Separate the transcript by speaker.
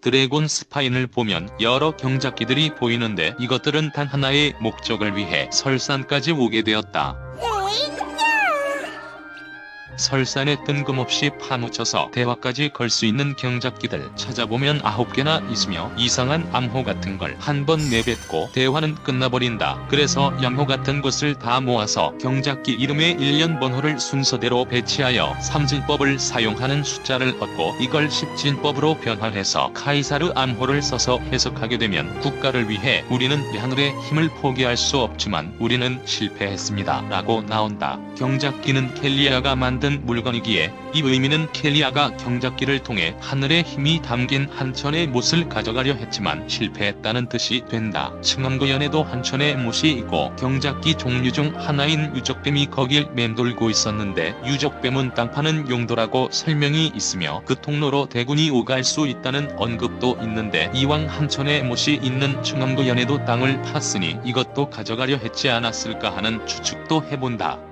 Speaker 1: 드래곤 스파인을 보면 여러 경작기들이 보이는데 이것들은 단 하나의 목적을 위해 설산까지 오게 되었다. 설산에 뜬금없이 파묻혀서 대화까지 걸 수 있는 경작기들 찾아보면 아홉 개나 있으며 이상한 암호 같은 걸 한 번 내뱉고 대화는 끝나버린다. 그래서 양호 같은 것을 다 모아서 경작기 이름의 일련 번호를 순서대로 배치하여 삼진법을 사용하는 숫자를 얻고 이걸 십진법으로 변환해서 카이사르 암호를 써서 해석하게 되면 국가를 위해 우리는 하늘의 힘을 포기할 수 없지만 우리는 실패했습니다. 라고 나온다. 경작기는 켈리아가 만든 물건이기에 이 의미는 켈리아가 경작기를 통해 하늘의 힘이 담긴 한천의 못을 가져가려 했지만 실패했다는 뜻이 된다. 층암고연에도 한천의 못이 있고 경작기 종류 중 하나인 유적뱀이 거길 맴돌고 있었는데 유적뱀은 땅 파는 용도라고 설명이 있으며 그 통로로 대군이 오갈 수 있다는 언급도 있는데 이왕 한천의 못이 있는 층암고연에도 땅을 팠으니 이것도 가져가려 했지 않았을까 하는 추측도 해본다.